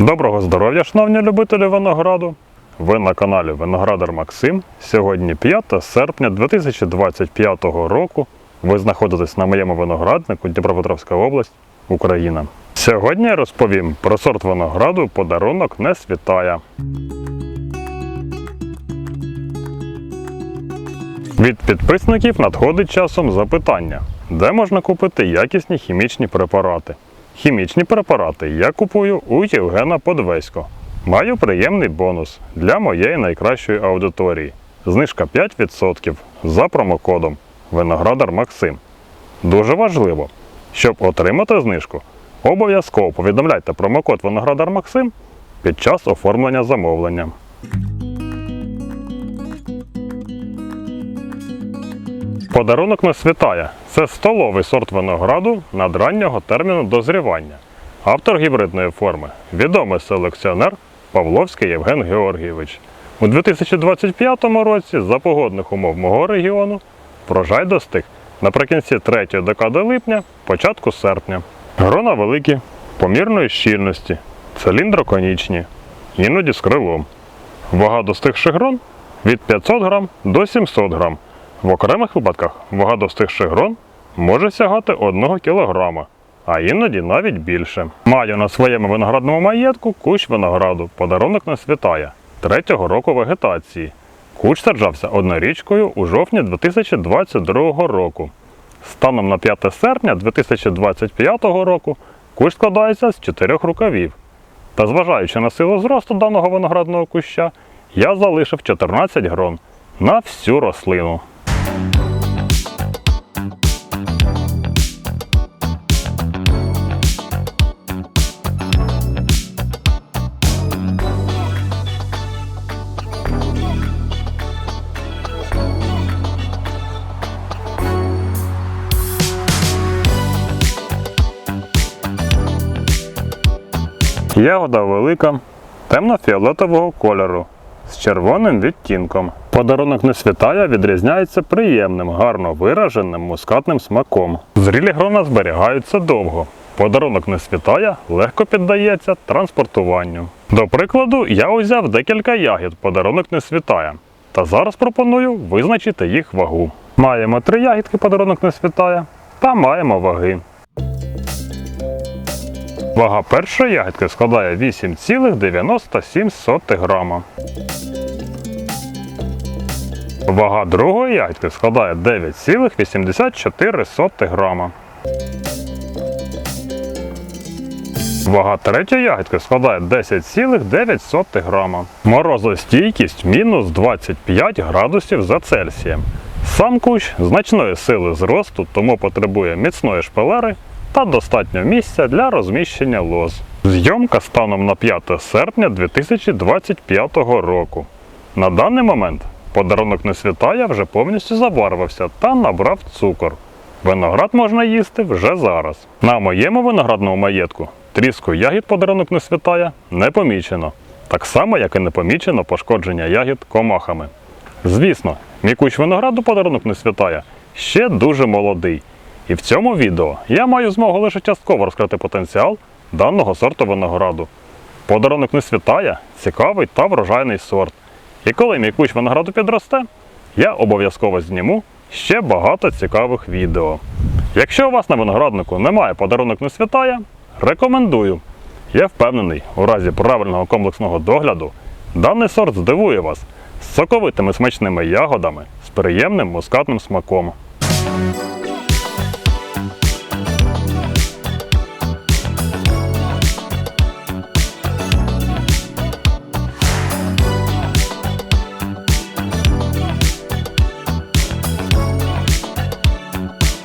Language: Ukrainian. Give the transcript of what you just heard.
Доброго здоров'я, шановні любителі винограду! Ви на каналі Виноградар Максим. Сьогодні 5 серпня 2025 року. Ви знаходитесь на моєму винограднику Дніпропетровська область, Україна. Сьогодні я розповім про сорт винограду подарунок не світає. Від підписників надходить часом запитання, де можна купити якісні хімічні препарати. Хімічні препарати я купую у Євгена Подвесько. Маю приємний бонус для моєї найкращої аудиторії. Знижка 5% за промокодом Виноградар Максим. Дуже важливо, щоб отримати знижку, обов'язково повідомляйте промокод Виноградар Максим під час оформлення замовлення. Подарунок не світає. Це столовий сорт винограду надраннього терміну дозрівання. Автор гібридної форми відомий селекціонер Павловський Євген Георгійович. У 2025 році за погодних умов мого регіону врожай достиг наприкінці третьої декади липня, початку серпня. Грона великі, помірної щільності, циліндроконічні, іноді з крилом. Вага достигших грон від 500 грам до 700 грам. В окремих випадках вага достигших грон може сягати 1 кг, а іноді навіть більше. Маю на своєму виноградному маєтку кущ винограду, подарунок не світає, третього року вегетації. Кущ саджався однорічкою у жовтні 2022 року. Станом на 5 серпня 2025 року кущ складається з чотирьох рукавів. Та зважаючи на силу зросту даного виноградного куща, я залишив 14 грон на всю рослину. Ягода велика, темно-фіолетового кольору з червоним відтінком. Подарунок не світає відрізняється приємним, гарно вираженим мускатним смаком. Зрілі грона зберігаються довго. Подарунок не світає, легко піддається транспортуванню. До прикладу, я узяв декілька ягід, подарунок не світає. Та зараз пропоную визначити їх вагу. Маємо три ягідки, подарунок не світає, та маємо ваги. Вага першої ягідки складає 8,97 грама. Вага другої ягідки складає 9,84 грама. Вага третьої ягідки складає 10,9 грама. Морозостійкість мінус 25 градусів за Цельсієм. Сам кущ значної сили зросту, тому потребує міцної шпалери та достатньо місця для розміщення лоз. Зйомка станом на 5 серпня 2025 року. На даний момент подарунок не світає вже повністю заварвався та набрав цукор. Виноград можна їсти вже зараз. На моєму виноградному маєтку тріску ягід подарунок не світає не помічено. Так само, як і не помічено пошкодження ягід комахами. Звісно, мій кущ винограду подарунок не світає ще дуже молодий. І в цьому відео я маю змогу лише частково розкрити потенціал даного сорту винограду. Подарунок не світає, цікавий та врожайний сорт. І коли мій кущ винограду підросте, я обов'язково зніму ще багато цікавих відео. Якщо у вас на винограднику немає подарунок не світає, рекомендую. Я впевнений, у разі правильного комплексного догляду даний сорт здивує вас з соковитими смачними ягодами, з приємним мускатним смаком.